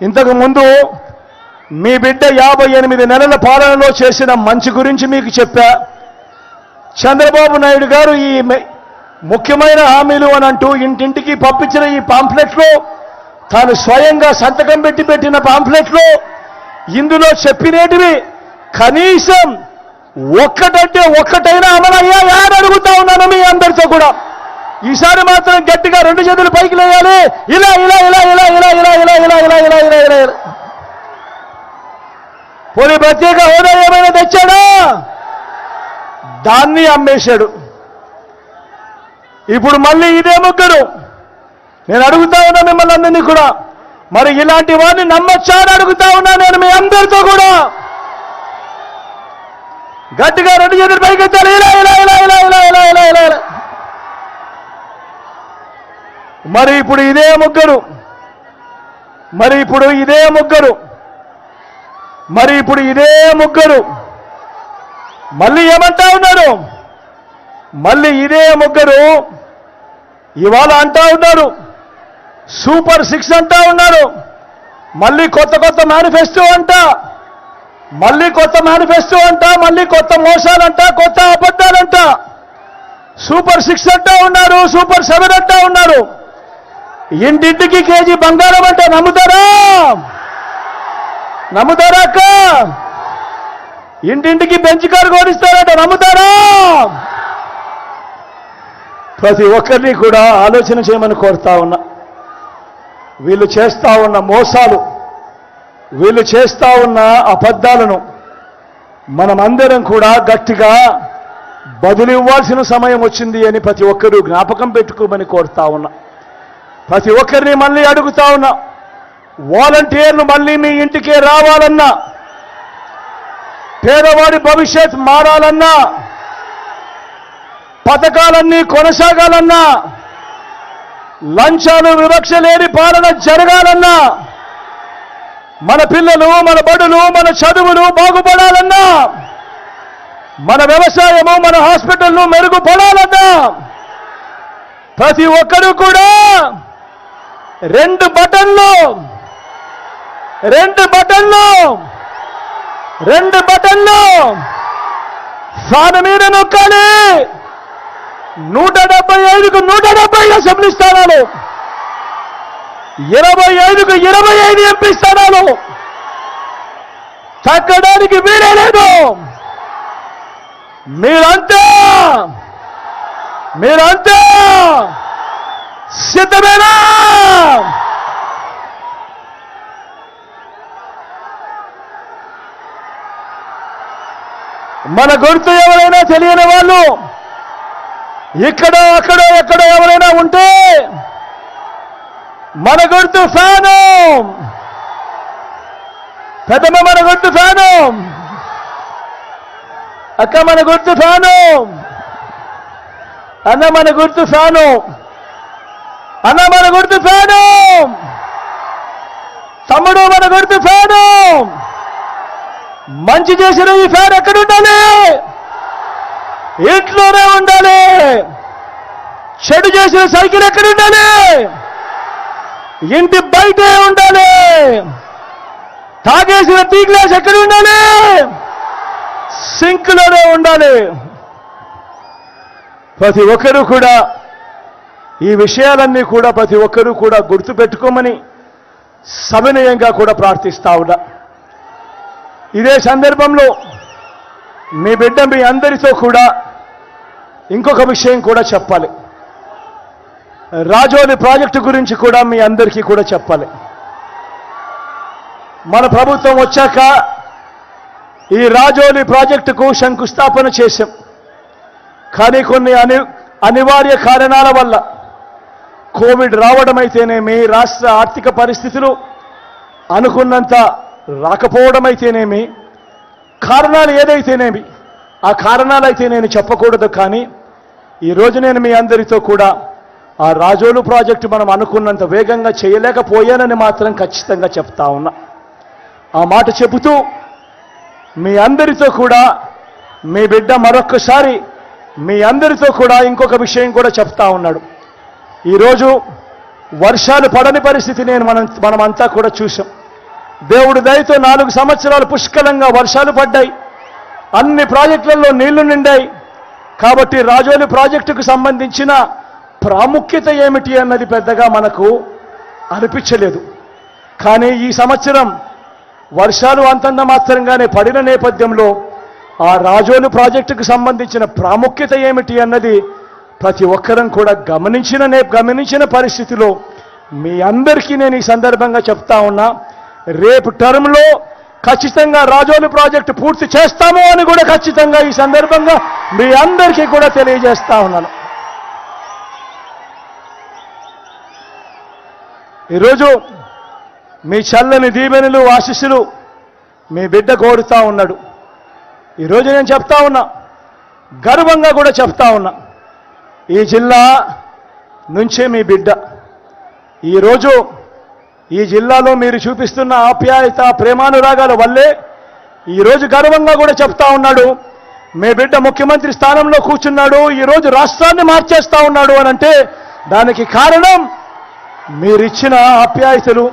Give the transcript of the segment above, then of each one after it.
ఇంతకుముందు మీ బిడ్డ యాభై ఎనిమిది నెలల పాలనలో చేసిన మంచి గురించి మీకు చెప్పా. చంద్రబాబు నాయుడు గారు ఈ ముఖ్యమైన హామీలు అని అంటూ ఇంటింటికి పంపించిన ఈ పాంప్లెట్లో తాను స్వయంగా సంతకం పెట్టి పెట్టిన పాంప్లెట్లో ఇందులో చెప్పినేటివి కనీసం ఒక్కటంటే ఒక్కటైనా అమలయ్యా అని అడుగుతా ఉన్నాను మీ అందరితో కూడా. ఈసారి మాత్రం గట్టిగా రెండు చేతులు పైకి లేయాలి ఇలా ఇలా ఇలా ఇలా ఇలా ఇలా ఇలా ఇలా ఇలా ఇలా ఇలా ఇలా ఇలా పోనీ ప్రత్యేక హోదా ఏమైనా తెచ్చాడా దాన్ని అమ్మేశాడు ఇప్పుడు మళ్ళీ ఇదే ముగ్గురు నేను అడుగుతా ఉన్నా మిమ్మల్ని అందరినీ కూడా మరి ఇలాంటి వాడిని నమ్మొచ్చా అని అడుగుతా ఉన్నా నేను మీ అందరితో కూడా గట్టిగా రెండు చేతులు పైకెత్తాలి ఇలా ఇలా ఇలా ఇలా ఇలా ఇలా ఇలా ఇలా ఇలా మరి ఇప్పుడు ఇదే ముగ్గురు. మరి ఇప్పుడు ఇదే ముగ్గురు. మరి ఇప్పుడు ఇదే ముగ్గురు. మళ్ళీ ఏమంటా ఉన్నారు మళ్ళీ ఇదే ముగ్గురు. ఇవాళ అంటా ఉన్నారు సూపర్ సిక్స్ అంటా ఉన్నారు మళ్ళీ కొత్త కొత్త మేనిఫెస్టో అంట. మళ్ళీ కొత్త మేనిఫెస్టో అంట. మళ్ళీ కొత్త మోసాలంట. కొత్త అబద్ధాలంట. సూపర్ సిక్స్ అంటా ఉన్నారు సూపర్ సెవెన్ అంటా ఉన్నారు ఇంటింటికి కేజీ బంగారం అంటే నమ్ముతారా? నమ్ముతారా అక్క? ఇంటింటికి బెంచ్ కారు కోడిస్తారంటే నమ్ముతారా? ప్రతి ఒక్కరిని కూడా ఆలోచన చేయమని కోరుతా ఉన్నా. వీళ్ళు చేస్తా ఉన్న మోసాలు వీళ్ళు చేస్తా ఉన్న అబద్ధాలను మనమందరం కూడా గట్టిగా బదులివ్వాల్సిన సమయం వచ్చింది అని ప్రతి ఒక్కరూ జ్ఞాపకం పెట్టుకోమని కోరుతా ఉన్నా. ప్రతి ఒక్కరిని మళ్ళీ అడుగుతా ఉన్నా. వాలంటీర్లు మళ్ళీ మీ ఇంటికే రావాలన్నా. పేదవాడి భవిష్యత్ మారాలన్నా. పథకాలన్నీ కొనసాగాలన్నా. లంచాలు వివక్ష లేని పాలన జరగాలన్నా. మన పిల్లలు మన బడులు మన చదువులు బాగుపడాలన్నా. మన వ్యవసాయము మన హాస్పిటల్ను మెరుగుపడాలన్నా. ప్రతి ఒక్కరూ కూడా రెండు బటన్లు. రెండు బటన్లు. రెండు బటన్లు. ఫ్యాన్ మీద నొక్కాలి. నూట డెబ్బై ఐదుకు నూట డెబ్బై అసెంబ్లీ స్థానాలు. ఇరవై ఐదుకు ఇరవై ఐదు ఎంపీ స్థానాలు. తగ్గడానికి వీలే లేదు. మీరంతా మీరంతా సిద్ధమేనా? మన గుర్తు ఎవరైనా తెలియని వాళ్ళు ఇక్కడ అక్కడ ఎక్కడ ఎవరైనా ఉంటే మన గుర్తు ఫ్యాను. పెద్దమ్మ మన గుర్తు ఫ్యాను. అక్క మన గుర్తు ఫ్యాను. అన్న మన గుర్తు ఫ్యాను. అన్న మన గుర్తు ఫ్యాను. తమ్ముడు మన గుర్తు ఫ్యాను. మంచి చేసిన ఈ ఫ్యాన్ ఎక్కడ ఉండాలి ఇంట్లోనే ఉండాలి. చెడు చేసిన సైకిల్ ఎక్కడ ఉండాలి ఇంటి బయటే ఉండాలి. తాగేసిన టీ గ్లాస్ ఎక్కడ ఉండాలి సింక్లోనే ఉండాలి. ప్రతి ఒక్కరూ కూడా ఈ విషయాలన్నీ కూడా ప్రతి ఒక్కరూ కూడా గుర్తుపెట్టుకోమని సవినయంగా కూడా ప్రార్థిస్తా ఉన్నా. ఇదే సందర్భంలో మీ బిడ్డ మీ అందరితో కూడా ఇంకొక విషయం కూడా చెప్పాలి. రాజోలి ప్రాజెక్టు గురించి కూడా మీ అందరికీ కూడా చెప్పాలి. మన ప్రభుత్వం వచ్చాక ఈ రాజోలి ప్రాజెక్టుకు శంకుస్థాపన చేశాం. కానీ కొన్ని అని అనివార్య కారణాల వల్ల కోవిడ్ రావడం అయితేనేమి రాష్ట్ర ఆర్థిక పరిస్థితులు అనుకున్నంత రాకపోవడం అయితేనేమి కారణాలు ఏదైతేనేమి ఆ కారణాలు అయితే నేను చెప్పకూడదు కానీ ఈరోజు నేను మీ అందరితో కూడా ఆ రాజోలు ప్రాజెక్టు మనం అనుకున్నంత వేగంగా చేయలేకపోయానని మాత్రం ఖచ్చితంగా చెప్తా ఉన్నా. ఆ మాట చెబుతూ మీ అందరితో కూడా మీ బిడ్డ మరొక్కసారి మీ అందరితో కూడా ఇంకొక విషయం కూడా చెప్తా ఉన్నాడు. ఈరోజు వర్షాలు పడని పరిస్థితి నేను మనం మనమంతా కూడా చూసాం దేవుడి దయతో నాలుగు సంవత్సరాలు పుష్కలంగా వర్షాలు పడ్డాయి. అన్ని ప్రాజెక్టులలో నీళ్ళు నిండాయి. కాబట్టి రాజోలి ప్రాజెక్టుకు సంబంధించిన ప్రాముఖ్యత ఏమిటి అన్నది పెద్దగా మనకు అనిపించలేదు. కానీ ఈ సంవత్సరం వర్షాలు అంతంత మాత్రంగానే పడిన నేపథ్యంలో ఆ రాజోలు ప్రాజెక్టుకు సంబంధించిన ప్రాముఖ్యత ఏమిటి అన్నది ప్రతి ఒక్కరం కూడా గమనించిన నే గమనించిన పరిస్థితిలో మీ అందరికీ నేను ఈ సందర్భంగా చెప్తా ఉన్నా. రేపు టర్మ్లో ఖచ్చితంగా రాజోలు ప్రాజెక్టు పూర్తి చేస్తాము అని కూడా ఖచ్చితంగా ఈ సందర్భంగా మీ అందరికీ కూడా తెలియజేస్తా ఉన్నాను. ఈరోజు మీ చల్లని దీవెనలు ఆశీస్సులు మీ బిడ్డ కోరుతా ఉన్నాడు. ఈరోజు నేను చెప్తా ఉన్నా గర్వంగా కూడా చెప్తా ఉన్నా ఈ జిల్లా నుంచే మీ బిడ్డ. ఈరోజు ఈ జిల్లాలో మీరు చూపిస్తున్న ఆప్యాయత ప్రేమానురాగాల వల్లే ఈరోజు గర్వంగా కూడా చెప్తా ఉన్నాడు. మీ బిడ్డ ముఖ్యమంత్రి స్థానంలో కూర్చున్నాడు ఈరోజు రాష్ట్రాన్ని మార్చేస్తా ఉన్నాడు అని అంటే దానికి కారణం మీరిచ్చిన ఆప్యాయతలు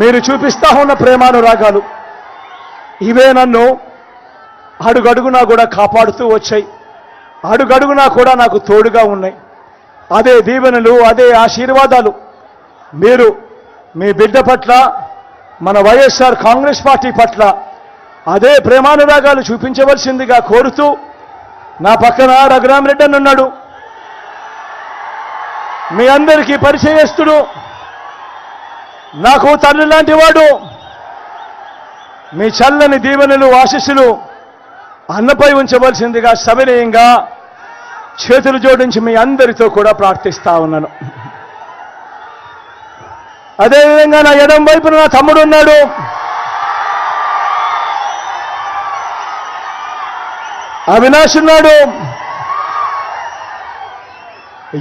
మీరు చూపిస్తా ఉన్న ప్రేమానురాగాలు. ఇవే నన్ను అడుగడుగునా కూడా కాపాడుతూ వచ్చాయి. అడుగడుగునా కూడా నాకు తోడుగా ఉన్నాయి. అదే దీవెనలు అదే ఆశీర్వాదాలు. మీరు మీ బిడ్డ పట్ల మన వైఎస్ఆర్ కాంగ్రెస్ పార్టీ పట్ల అదే ప్రేమానురాగాలు చూపించవలసిందిగా కోరుతూ నా పక్కన రఘురామరెడ్డి అని ఉన్నాడు. మీ అందరికీ పరిచయస్తుడు నాకు తల్లి లాంటి వాడు మీ చల్లని దీవెనలు ఆశీస్సులు అన్నపై ఉంచవలసిందిగా సవినయంగా చేతులు జోడించి మీ అందరితో కూడా ప్రార్థిస్తా ఉన్నాను. అదేవిధంగా నా ఎడం వైపున నా తమ్ముడు ఉన్నాడు. అవినాష్ ఉన్నాడు.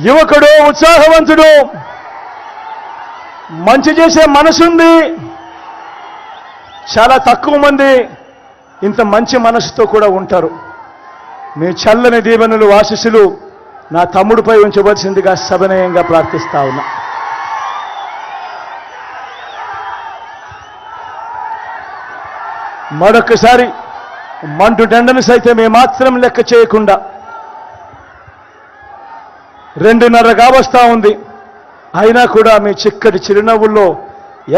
యువకుడు ఉత్సాహవంతుడు. మంచి చేసే మనసుంది చాలా తక్కువ మంది ఇంత మంచి మనసుతో కూడా ఉంటారు. మీ చల్లని దీవెనలు ఆశీస్సులు నా తమ్ముడిపై ఉంచవలసిందిగా సవినయంగా ప్రార్థిస్తా ఉన్నా. మరొకసారి మంటు దండను సైతం ఏమాత్రం లెక్క చేయకుండా రెండున్నర కావస్తా ఉంది. అయినా కూడా మీ చిక్కటి చిరునవ్వుల్లో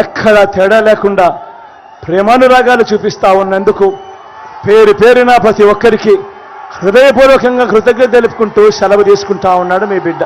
ఎక్కడా తేడా లేకుండా ప్రేమానురాగాలు చూపిస్తా ఉన్నందుకు పేరు పేరున ప్రతి ఒక్కరికి హృదయపూర్వకంగా కృతజ్ఞత తెలుపుకుంటూ సెలవు తీసుకుంటా ఉన్నాడు మీ బిడ్డ.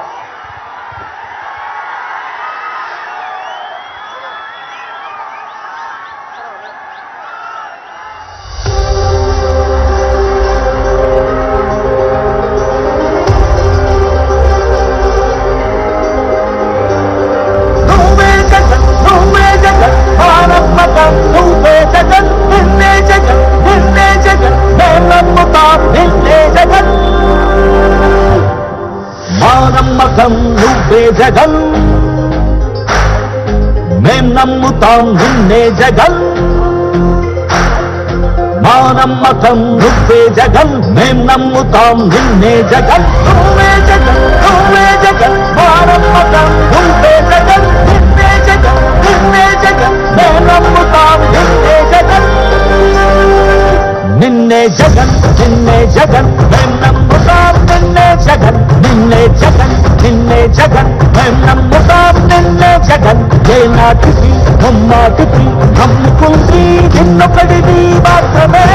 నమ్ముతాం నిన్నే జగన్ మానమ్మకం నువ్వే జగన్. మేం నమ్ముతాం నిన్నే జగన్. నువ్వే జగన్ నువ్వే జగన్. మా నాటిది అమ్మాటిది అమ్ముకుంది నమ్మాటికి మాత్రమే.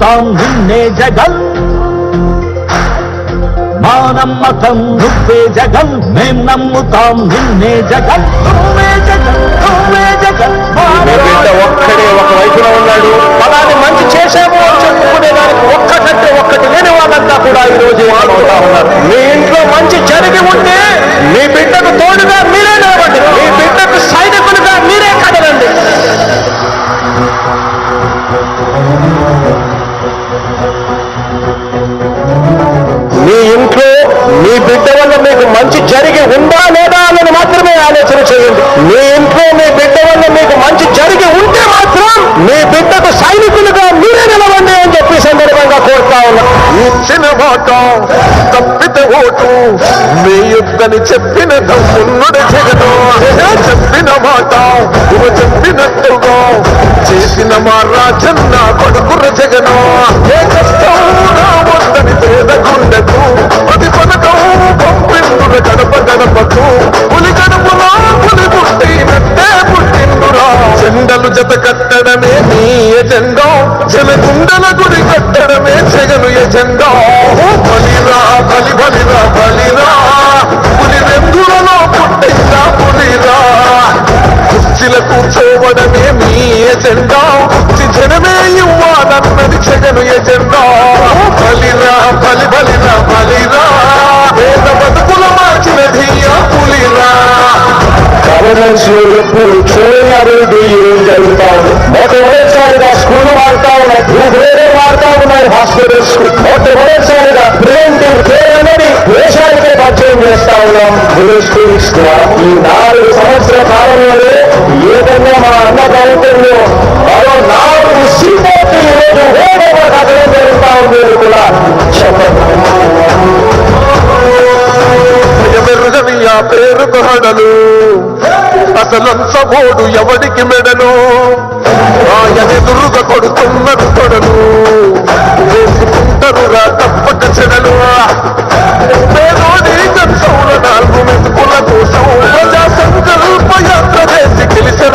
నమ్ముతాం నిన్నే జగన్. మా నమ్మకం నువ్వే జగన్. మేం నమ్ముతాం నిన్నే జగన్. నువ్వే జగన్ నువ్వే జగన్. మా మీ బిడ్డ ఒక్కడే ఒక వైపున ఉన్నాడు. ఫలాన్ని మంచి చేశాము అని చెప్పుకునే దానికి ఒక్కటంటే ఒక్కటి లేని వాళ్ళంతా కూడా ఈ రోజు ఉన్నారు. మీ ఇంట్లో మంచి జరిగి ఉంటే మీ బిడ్డకు తోడుగా మీరే నిలబండి మీ బిడ్డకు సైనికులుగా ఇచ్చిన తప్పితే ఓటు. మీ చెప్పిన తమ్ముడు జగను. చెప్పిన మాట నువ్వు చెప్పినట్టుగా. చేసిన మా రాజన్న కొడుకుర జగను. గవర్నెన్స్ ఎప్పుడు చూడని అభివృద్ధి ఈ జరుగుతా ఉంది మొట్టమొదటిసారిగా స్కూల్ మారుతా ఉన్నాయి వేరే మారుతా ఉన్నాయి హాస్పిటల్స్ మొట్టమొదటిసారిగా ప్రివెంటివ్ కేర్ అనేది దేశానికే పరిచయం చేస్తా ఉన్నాం స్కూల్స్ ద్వారా ఈ నాలుగు సంవత్సరాల కాలంలోనే ఏదైనా మా అన్న ప్రభుత్వంలో మరో నాలుగు సీపోర్టు ఈరోజు వేగంగా కథలు జరుగుతా ఉంది కూడా చెప్పండి పేరు హడలు అసలంత ఎవడికి మెడను ఆయనెదురుగా కొడుతున్నది కొడలు వేసుకుంటారు రా తప్పక చెడలు. నాలుగు మెతుకుల కోసం ప్రజా సంకల్ప యాత్ర చేసి గెలిచిన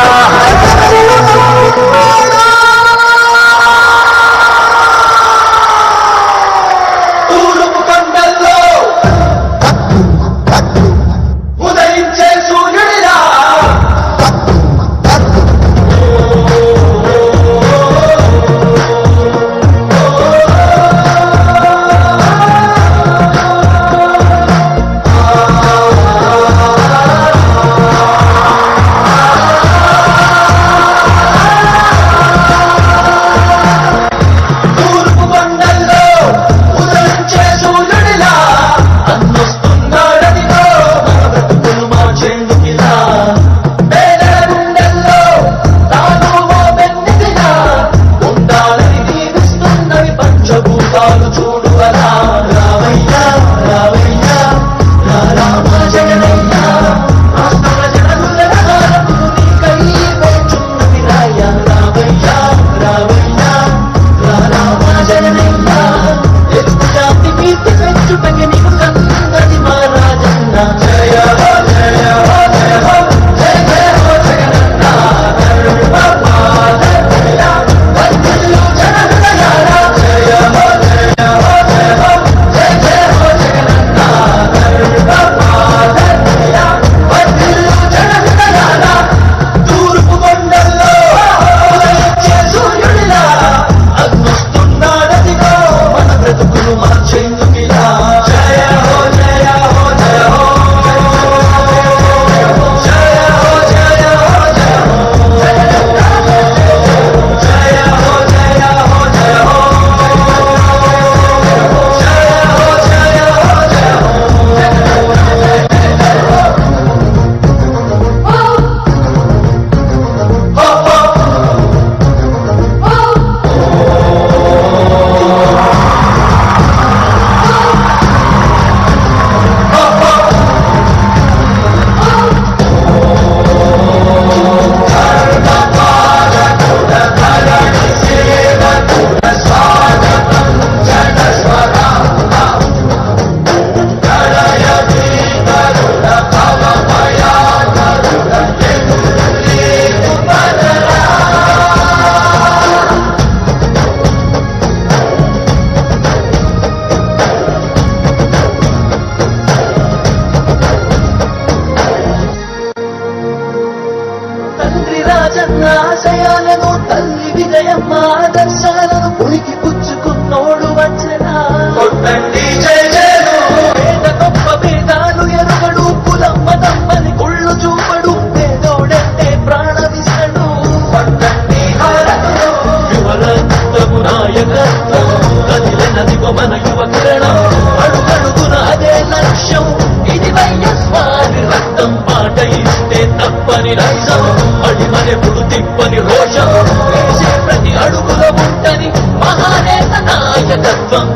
తిప్పని ప్రతి అడుగులో ఉంటని మహానేత నాయకత్వం.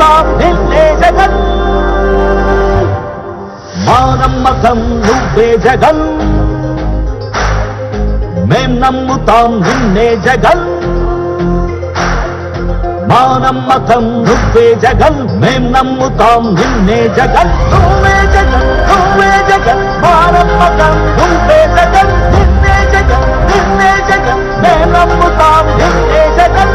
మేం నమ్ముతాం నిన్నే జగన్ మానమ్మకం నువ్వే జగన్ మేం నమ్ముతాం నిన్నే జగన్. మా నమ్మకం నువ్వే జగన్ మేం నమ్ముతాం నిన్నే జగన్. నువ్వే జగన్ నువ్వే జగన్. మా నమ్మకం నువ్వే జగన్ నిన్నే జగన్ నిన్నే జగన్. మేం నమ్ముతాం నిన్నే జగన్.